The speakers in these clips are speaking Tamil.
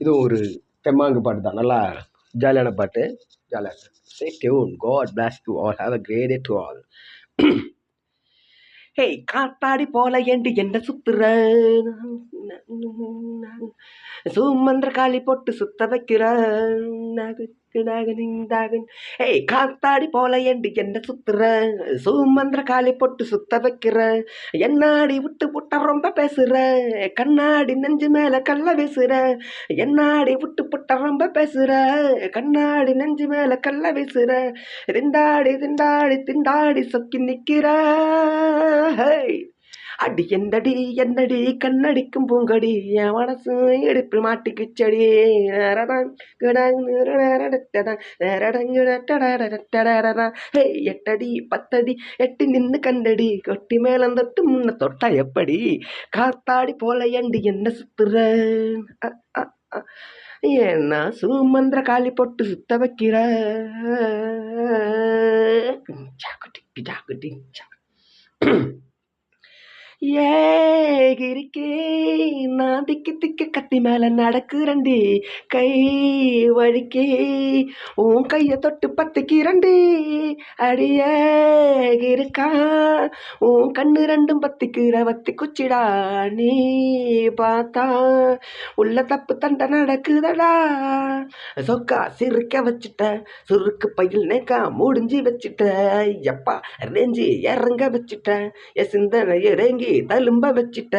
இதுவும் ஒரு தெம்மாங்கு பாட்டு தான். நல்லா ஜாலியான பாட்டு ஜாலியாக stay tune God bless to all have a great day to all hey காத்தாடி போல ஏண்டி என்ன சுத்துற? சூமன்ற காளி போட்டு சுத்த வைக்கிற. ஏய் காத்தாடி போல ஏண்டி என்ன சுத்துற? சூமன்ற காளி போட்டு சுத்த வைக்கிற. என்னாடி விட்டு புட்ட ரொம்ப பேசுற? கண்ணாடி நெஞ்சு மேல கல்ல வீசுற. என்னாடி விட்டு புட்ட ரொம்ப பேசுற? கண்ணாடி நெஞ்சு மேல கல்ல வீசுற. திண்டாடி திண்டாடி திண்டாடி சொக்கி நிக்கிற. அடி எந்தடி என்னடி கண்ணடிக்கும் பூங்கடி என் மனசு எடுப்பில் மாட்டிக்குச்சடி எட்டடி பத்தடி எட்டி நின்று கண்டடி கொட்டி மேல தொட்டு முன்ன தொட்டா எப்படி காத்தாடி போல எண்டு என்ன சுத்துற ஏன்னா சுமந்திர காலி போட்டு சுத்த வைக்கிற ஜாக்குட்டி ஜாக்குட்டி ஜா Yay! கிரிக்கே நான் திக்கு திக்கு கத்தி மேல நடக்குறண்டி கை வழிக்கே உன் கைய தொட்டு பத்திக்கிறண்டி அடிய இருக்கா? உன் கண்ணு ரெண்டும் பத்திக்கிற வத்தி குச்சிடா நீ பார்த்தா. உள்ள தப்பு தண்டை நடக்குதடா. சொக்கா சிறுக்க வச்சுட்ட சுருக்கு பையில் நேக்கா முடிஞ்சு வச்சுட்ட. எப்பா நெஞ்சு இறங்க வச்சுட்ட என் சிந்தனை இறங்கி தழும்ப வச்சுட்ட.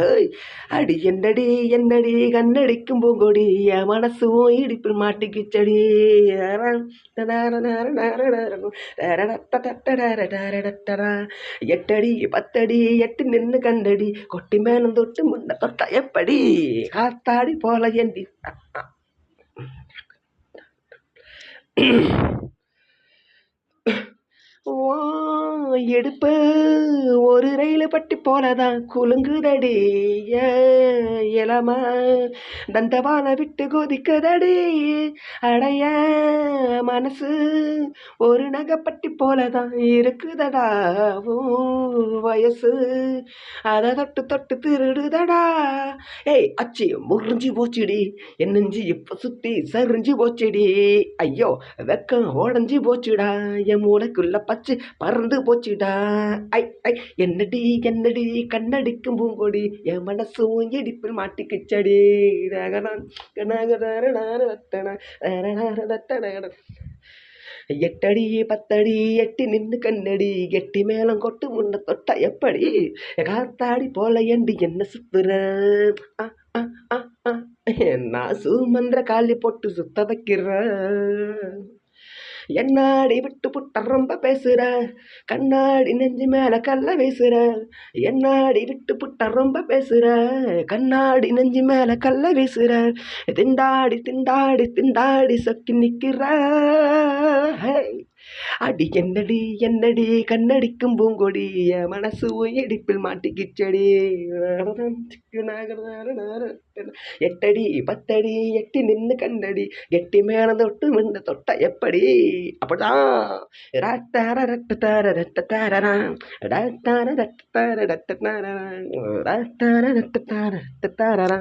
ஹேய். அடி என்னடி என்னடி கண்ணடிக்கும் பூங்கொடி என் மனசும் இடிப்பில் மாட்டிக்குச்சடி. எட்டடி பத்தடி எட்டு நின்று கண்டடி கொட்டி மேலும் தொட்டு முன்ன தொட்ட எப்படி? காத்தாடி போல ஏண்டி? ஓ எடுப்பு ஒரு ரயில் பட்டி போலதான் குலுங்குதடி. இளம தண்டவான விட்டு கொதிக்குதடி. அடைய மனசு ஒரு நகைப்பட்டி போலதான் இருக்குதடா. வயசு அதை தொட்டு தொட்டு திருடுதடா. ஏய் அச்சி முறிஞ்சு போச்சுடி. என்னஞ்சி இப்போ இப்ப சுத்தி சரிஞ்சு போச்சுடி. ஐயோ வெக்கம் உடஞ்சி போச்சுடா. என் மூளைக்குள்ள பச்சை பறந்து போச்சு. போச்சுடா. ஐ ஐ என்னடி என்னடி கண்ணடிக்கும் பூங்கொடி என் மனசும் இடிப்பில் மாட்டிக்கிச்சடி எட்டடி பத்தடி எட்டி நின்று கண்ணடி எட்டி மேலம் கொட்டு முன்ன தொட்டா எப்படி? காத்தாடி போல ஏண்டி என்ன சுத்துற? அ, அ, என்ன சுமந்திர காலி போட்டு சுத்த வைக்கிறேன் என்னாடி விட்டு புட்ட ரொம்ப பேசுற? கண்ணாடி நெஞ்சு மேல கல்ல வீசுற? என்னாடி விட்டு புட்ட ரொம்ப பேசுற? கண்ணாடி நெஞ்சு மேல கல்ல வீசுற? திண்டாடி திண்டாடி திண்டாடி சக்கி நிக்கிற. அடி என்னடி என்னடி கண்ணடிக்கும் பூங்கொடி என் மனசு இடிப்பில் மாட்டிக்கிச்சடி. எட்டடி பத்தடி எட்டி நின்று கண்டடி எட்டி மேல தொட்டு விண்டு தொட்ட எப்படி? அப்படிதான். ரத்தார ரத்த தார ரத்த தாரரா ரத்தார ரத்த தார ரத்த தார ரத்த தாரரா